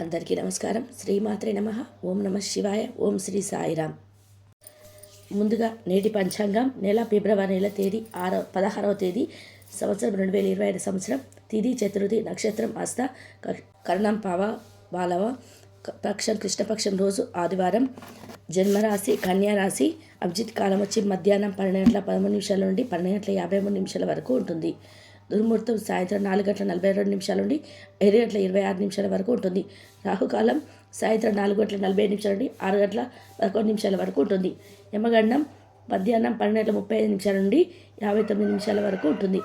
అందరికీ నమస్కారం. శ్రీమాత్రే నమ. ఓం నమ శివాయ. ఓం శ్రీ సాయిరామ్ ముందుగా నేటి పంచాంగం. నెల ఫిబ్రవరి నెల తేదీ ఆరో పదహారవ తేదీ సంవత్సరం రెండు వేల ఇరవై ఐదు సంవత్సరం. తిథి చతుర్థి నక్షత్రం అస్త క- కర్ణం పావ బాలవ క- పక్షం కృష్ణపక్షం రోజు ఆదివారం. జన్మరాశి కన్యారాశి అభిజిత్ కాలం వచ్చి మధ్యాహ్నం పన్నెండు గంటల పదమూడు నిమిషాల నుండి పన్నెండు గంటల యాభై మూడు నిమిషాల వరకు ఉంటుంది. దుర్ముహూర్తం సాయంత్రం నాలుగు గంటల నలభై రెండు నిమిషాల నుండి ఏడు గంటల ఇరవై ఆరు నిమిషాల వరకు ఉంటుంది. రాహుకాలం సాయంత్రం నాలుగు గంటల నలభై నిమిషాల నుండి ఆరు గంటల పదకొండు నిమిషాల వరకు ఉంటుంది. యమగండం మధ్యాహ్నం పన్నెండు గంటల ముప్పై ఐదు నిమిషాల నుండి యాభై తొమ్మిది నిమిషాల వరకు ఉంటుంది.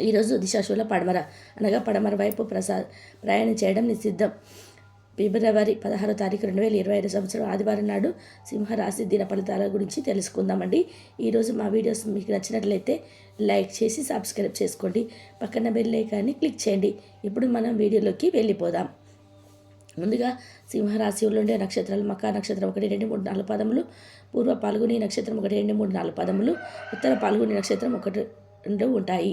ఈరోజు దిశాశువుల పడమర అనగా పడమర వైపు ప్రసా ప్రయాణం చేయడం నిషిద్ధం. ఫిబ్రవరి పదహారో తారీఖు రెండు వేల ఇరవై ఐదు సంవత్సరం ఆదివారం నాడు సింహరాశి దిన ఫలితాల గురించి తెలుసుకుందామండి. ఈరోజు మా వీడియోస్ మీకు నచ్చినట్లయితే లైక్ చేసి సబ్స్క్రైబ్ చేసుకోండి. పక్కన బెల్ ఐకాన్ని క్లిక్ చేయండి. ఇప్పుడు మనం వీడియోలోకి వెళ్ళిపోదాం. ముందుగా సింహరాశిలో ఉండే నక్షత్రాలు మకా నక్షత్రం ఒకటి రెండు మూడు నాలుగు పదములు పూర్వ పాల్గొని నక్షత్రం ఒకటి రెండు మూడు నాలుగు పదములు ఉత్తర పాల్గొని నక్షత్రం ఒకటి రెండు ఉంటాయి.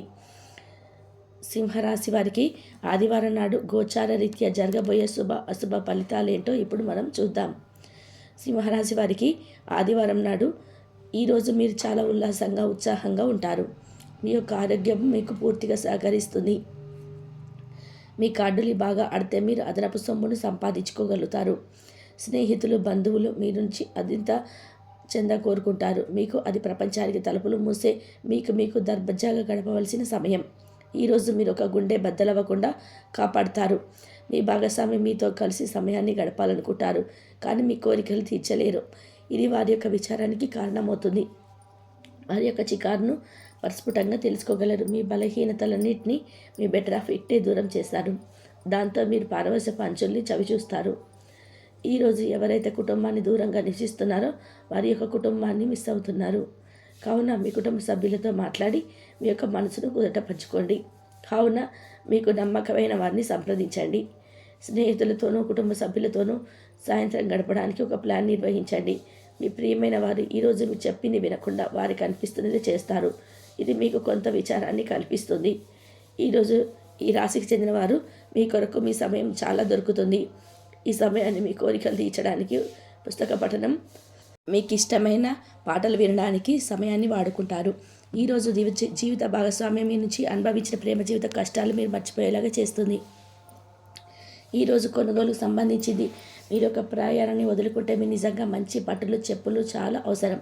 సింహరాశి వారికి ఆదివారం నాడు గోచార రీత్యా జరగబోయే శుభ అశుభ ఫలితాలేంటో ఇప్పుడు మనం చూద్దాం. సింహరాశి వారికి ఆదివారం నాడు ఈరోజు మీరు చాలా ఉల్లాసంగా ఉత్సాహంగా ఉంటారు. మీ యొక్క ఆరోగ్యం మీకు పూర్తిగా సహకరిస్తుంది. మీ కార్డులు బాగా ఆడితే మీరు అదనపు సొమ్మును సంపాదించుకోగలుగుతారు. స్నేహితులు బంధువులు మీ నుంచి అదింత చెంద కోరుకుంటారు. మీకు అది ప్రపంచానికి తలుపులు మూసే మీకు మీకు దర్బజాగా గడపవలసిన సమయం. ఈరోజు మీరు ఒక గుండె బద్దలవ్వకుండా కాపాడతారు. మీ భాగస్వామి మీతో కలిసి సమయాన్ని గడపాలనుకుంటారు కానీ మీ కోరికలు తీర్చలేరు. ఇది వారి యొక్క విచారానికి కారణమవుతుంది. వారి యొక్క చికారును పరిస్ఫుటంగా తెలుసుకోగలరు. మీ బలహీనతలన్నింటినీ మీ బెటర్ ఆఫ్ ఇట్టే దూరం చేస్తారు దాంతో మీరు పారవశ పంచుల్ని చవిచూస్తారు. ఈరోజు ఎవరైతే కుటుంబాన్ని దూరంగా నివసిస్తున్నారో వారి యొక్క కుటుంబాన్ని మిస్ అవుతున్నారు. కావున మీ కుటుంబ సభ్యులతో మాట్లాడి మీ యొక్క మనసును కుదటపరచుకోండి కావున మీకు నమ్మకమైన వారిని సంప్రదించండి. స్నేహితులతోనూ కుటుంబ సభ్యులతోనూ సాయంత్రం గడపడానికి ఒక ప్లాన్ నిర్వహించండి. మీ ప్రియమైన వారు ఈరోజు మీరు చెప్పింది వినకుండా వారికి అనిపిస్తున్నది చేస్తారు. ఇది మీకు కొంత విచారాన్ని కల్పిస్తుంది. ఈరోజు ఈ రాశికి చెందిన వారు మీ కొరకు మీ సమయం చాలా దొరుకుతుంది. ఈ సమయాన్ని మీ కోరికలు తీర్చడానికి పుస్తక పఠనం మీకు ఇష్టమైన పాటలు వినడానికి సమయాన్ని వాడుకుంటారు. ఈరోజు జీవి జీవిత భాగస్వామ్యం మీ నుంచి అనుభవించిన ప్రేమ జీవిత కష్టాలు మీరు మర్చిపోయేలాగా చేస్తుంది. ఈరోజు కొనుగోలుకు సంబంధించింది మీరు ఒక ప్రయాణాన్ని వదులుకుంటే మీ నిజంగా మంచి బట్టలు చెప్పులు చాలా అవసరం.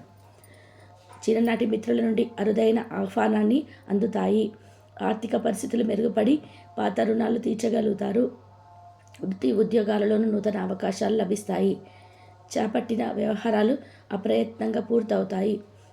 చిన్ననాటి మిత్రుల నుండి అరుదైన ఆహ్వానాన్ని అందుతాయి. ఆర్థిక పరిస్థితులు మెరుగుపడి పాత రుణాలు తీర్చగలుగుతారు. వృత్తి ఉద్యోగాలలోనూ నూతన అవకాశాలు లభిస్తాయి. చేపట్టిన వ్యవహారాలు అప్రయత్నంగా పూర్తవుతాయి.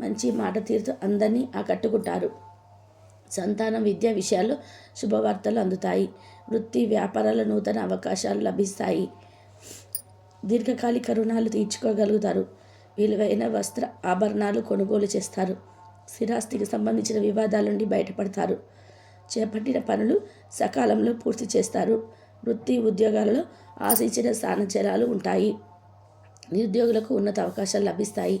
మంచి మాట తీరుతో అందరినీ ఆకట్టుకుంటారు. సంతానం విద్యా విషయాల్లో శుభవార్తలు అందుతాయి. వృత్తి వ్యాపారాల నూతన అవకాశాలు లభిస్తాయి. దీర్ఘకాలిక రుణాలు తీర్చుకోగలుగుతారు. విలువైన వస్త్ర ఆభరణాలు కొనుగోలు చేస్తారు. స్థిరాస్తికి సంబంధించిన వివాదాల నుండి బయటపడతారు. చేపట్టిన పనులు సకాలంలో పూర్తి చేస్తారు. వృత్తి ఉద్యోగాలలో ఆశించిన స్థానచరాలు ఉంటాయి. నిరుద్యోగులకు ఉన్నత అవకాశాలు లభిస్తాయి.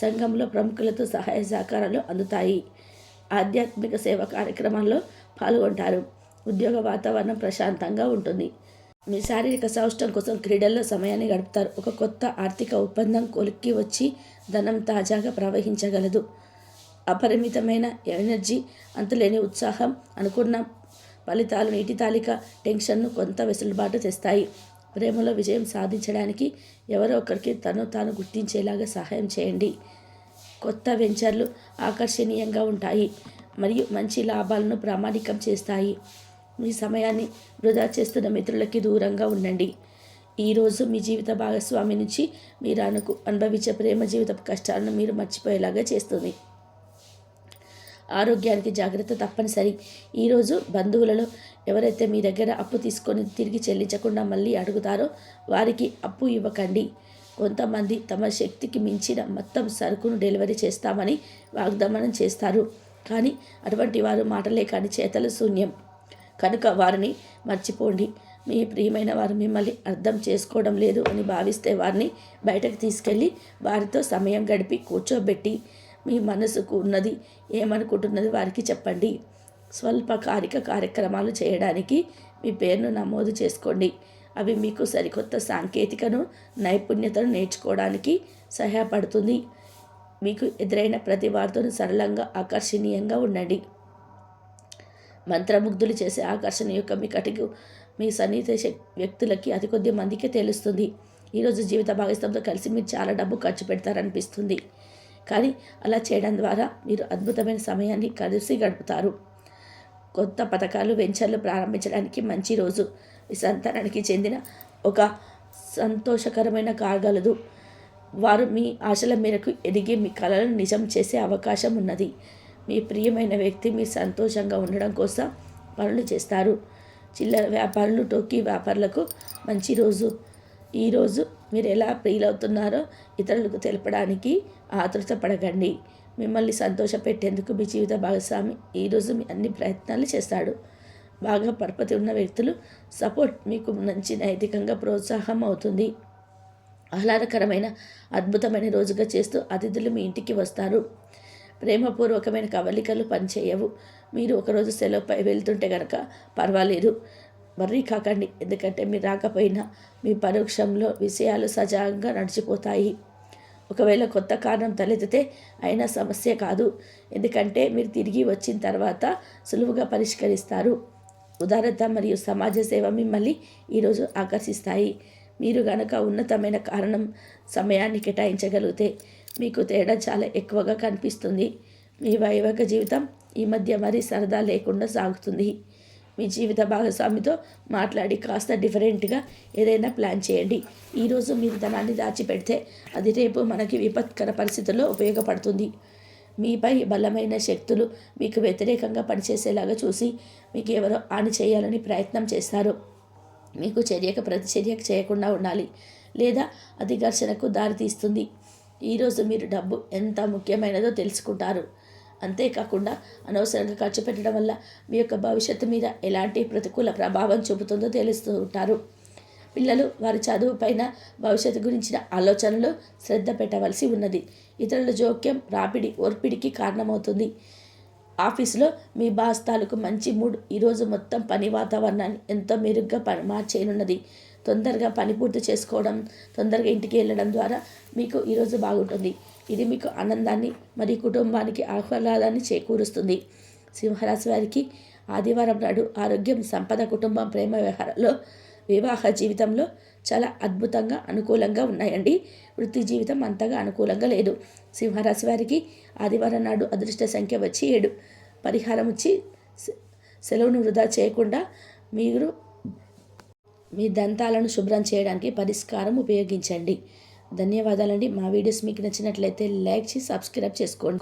సంఘంలో ప్రముఖులతో సహాయ సహకారాలు అందుతాయి. ఆధ్యాత్మిక సేవ కార్యక్రమాల్లో పాల్గొంటారు. ఉద్యోగ వాతావరణం ప్రశాంతంగా ఉంటుంది. మీ శారీరక సౌష్టం కోసం క్రీడల్లో సమయాన్ని గడుపుతారు. ఒక కొత్త ఆర్థిక ఒప్పందం కొలిక్కి వచ్చి ధనం తాజాగా ప్రవహించగలదు. అపరిమితమైన ఎనర్జీ అంతులేని ఉత్సాహం అనుకున్న ఫలితాలు నీటి తాలిక టెన్షన్ను కొంత వెసులుబాటు తెస్తాయి. ప్రేమలో విజయం సాధించడానికి ఎవరో ఒకరికి తను తాను గుర్తించేలాగా సహాయం చేయండి. కొత్త వెంచర్లు ఆకర్షణీయంగా ఉంటాయి మరియు మంచి లాభాలను ప్రామాణికం చేస్తాయి. మీ సమయాన్ని వృధా చేస్తున్న మిత్రులకి దూరంగా ఉండండి. ఈరోజు మీ జీవిత భాగస్వామి నుంచి మీరు అనుకు అనుభవించే ప్రేమ జీవిత కష్టాలను మీరు మర్చిపోయేలాగా చేస్తుంది. ఆరోగ్యానికి జాగ్రత్త తప్పనిసరి. ఈరోజు బంధువులలో ఎవరైతే మీ దగ్గర అప్పు తీసుకొని తిరిగి చెల్లించకుండా మళ్ళీ అడుగుతారో వారికి అప్పు ఇవ్వకండి. కొంతమంది తమ శక్తికి మించిన మొత్తం సరుకును డెలివరీ చేస్తామని వాగ్దానం చేస్తారు. కానీ అటువంటి వారు మాటలే కానీ చేతలు శూన్యం. కనుక వారిని మర్చిపోండి. మీ ప్రియమైన వారు మిమ్మల్ని అర్థం చేసుకోవడం లేదు అని భావిస్తే వారిని బయటకు తీసుకెళ్ళి వారితో సమయం గడిపి కూర్చోబెట్టి మీ మనసుకు ఉన్నది ఏమనుకుంటున్నది వారికి చెప్పండి. స్వల్పకాలిక కార్యక్రమాలు చేయడానికి మీ పేరును నమోదు చేసుకోండి. అవి మీకు సరికొత్త సాంకేతికను నైపుణ్యతను నేర్చుకోవడానికి సహాయపడుతుంది. మీకు ఎదురైన ప్రతి వార్తను సరళంగా ఆకర్షణీయంగా ఉండండి. మంత్రముగ్ధులు చేసే ఆకర్షణ యొక్క మీ కటికు మీ సన్నిహిత వ్యక్తులకి అతి కొద్ది మందికే తెలుస్తుంది. ఈరోజు జీవిత భాగస్వామితో కలిసి మీరు చాలా డబ్బు ఖర్చు పెడతారనిపిస్తుంది. కానీ అలా చేయడం ద్వారా మీరు అద్భుతమైన సమయాన్ని కలిసి గడుపుతారు. కొత్త పథకాలు వెంచర్లు ప్రారంభించడానికి మంచి రోజు. మీ సంతానానికి చెందిన ఒక సంతోషకరమైన కాగలదు. వారు మీ ఆశల మేరకు ఎదిగి మీ కళలను నిజం చేసే అవకాశం ఉన్నది. మీ ప్రియమైన వ్యక్తి మీ సంతోషంగా ఉండడం కోసం పనులు చేస్తారు. చిల్లర వ్యాపారులు టోకీ వ్యాపారులకు మంచి రోజు. ఈరోజు మీరు ఎలా ఫీల్ అవుతున్నారో ఇతరులకు తెలపడానికి ఆతృత పడకండి మిమ్మల్ని సంతోషపెట్టేందుకు మీ జీవిత భాగస్వామి ఈరోజు మీ అన్ని ప్రయత్నాలు చేస్తాడు. బాగా పరపతి ఉన్న వ్యక్తులు సపోర్ట్ మీకు మంచి నైతికంగా ప్రోత్సాహం అవుతుంది. ఆహ్లాదకరమైన అద్భుతమైన రోజుగా చేస్తూ అతిథులు మీ ఇంటికి వస్తారు. ప్రేమపూర్వకమైన కవలికలు పనిచేయవు. మీరు ఒకరోజు సెలవుపై వెళ్తుంటే కనుక పర్వాలేదు. వర్రీ కాకండి ఎందుకంటే మీరు రాకపోయినా మీ పరోక్షంలో విషయాలు సజావుగా నడిచిపోతాయి. ఒకవేళ కొత్త కారణం తలెత్తితే అయినా సమస్య కాదు. ఎందుకంటే మీరు తిరిగి వచ్చిన తర్వాత సులువుగా పరిష్కరిస్తారు. ఉదారత మరియు సమాజ సేవ మిమ్మల్ని ఈరోజు ఆకర్షిస్తాయి. మీరు గనక ఉన్నతమైన కారణం సమయాన్ని కేటాయించగలిగితే మీకు తేడా చాలా ఎక్కువగా కనిపిస్తుంది. మీ వైవాహిక జీవితం ఈ మధ్య మరీ సరదా లేకుండా సాగుతుంది. మీ జీవిత భాగస్వామితో మాట్లాడి కాస్త డిఫరెంట్గా ఏదైనా ప్లాన్ చేయండి. ఈరోజు మీరు ధనాన్ని దాచిపెడితే అది రేపు మనకి విపత్కర పరిస్థితుల్లో ఉపయోగపడుతుంది. మీపై బలమైన శక్తులు మీకు వ్యతిరేకంగా పనిచేసేలాగా చూసి మీకు ఎవరో హాని చేయాలని ప్రయత్నం చేస్తారు. మీకు చర్యకు ప్రతిచర్య చేయకుండా ఉండాలి. లేదా అది ఘర్షణకు దారితీస్తుంది ఈరోజు మీరు డబ్బు ఎంత ముఖ్యమైనదో తెలుసుకుంటారు. అంతేకాకుండా అనవసరంగా ఖర్చు పెట్టడం వల్ల మీ యొక్క భవిష్యత్తు మీద ఎలాంటి ప్రతికూల ప్రభావం చూపుతుందో తెలుస్తూ ఉంటారు. పిల్లలు వారి చదువు పైన భవిష్యత్తు గురించిన ఆలోచనలు శ్రద్ధ పెట్టవలసి ఉన్నది. ఇతరుల జోక్యం రాపిడి ఓర్పిడికి కారణమవుతుంది. ఆఫీసులో మీ బాస్ తాలూకు మంచి మూడ్ ఈరోజు మొత్తం పని వాతావరణాన్ని ఎంతో మెరుగ్గా మార్చేయనున్నది. తొందరగా పని పూర్తి చేసుకోవడం తొందరగా ఇంటికి వెళ్ళడం ద్వారా మీకు ఈరోజు బాగుంటుంది. ఇది మీకు ఆనందాన్ని మరియు కుటుంబానికి ఆహ్లాదాన్ని చేకూరుస్తుంది. సింహరాశి వారికి ఆదివారం నాడు ఆరోగ్యం సంపద కుటుంబం ప్రేమ వ్యవహారంలో వివాహ జీవితంలో చాలా అద్భుతంగా అనుకూలంగా ఉన్నాయండి. వృత్తి జీవితం అంతగా అనుకూలంగా లేదు. సింహరాశి వారికి ఆదివారం నాడు అదృష్ట సంఖ్య వచ్చి ఏడు. పరిహారం వచ్చి సెలవును వృధా చేయకుండా మీరు మీ దంతాలను శుభ్రం చేయడానికి పరిష్కారం ఉపయోగించండి. ధన్యవాదాలండి. మా వీడియోస్ మీకు నచ్చినట్లయితే లైక్ చేసి సబ్స్క్రైబ్ చేసుకోండి.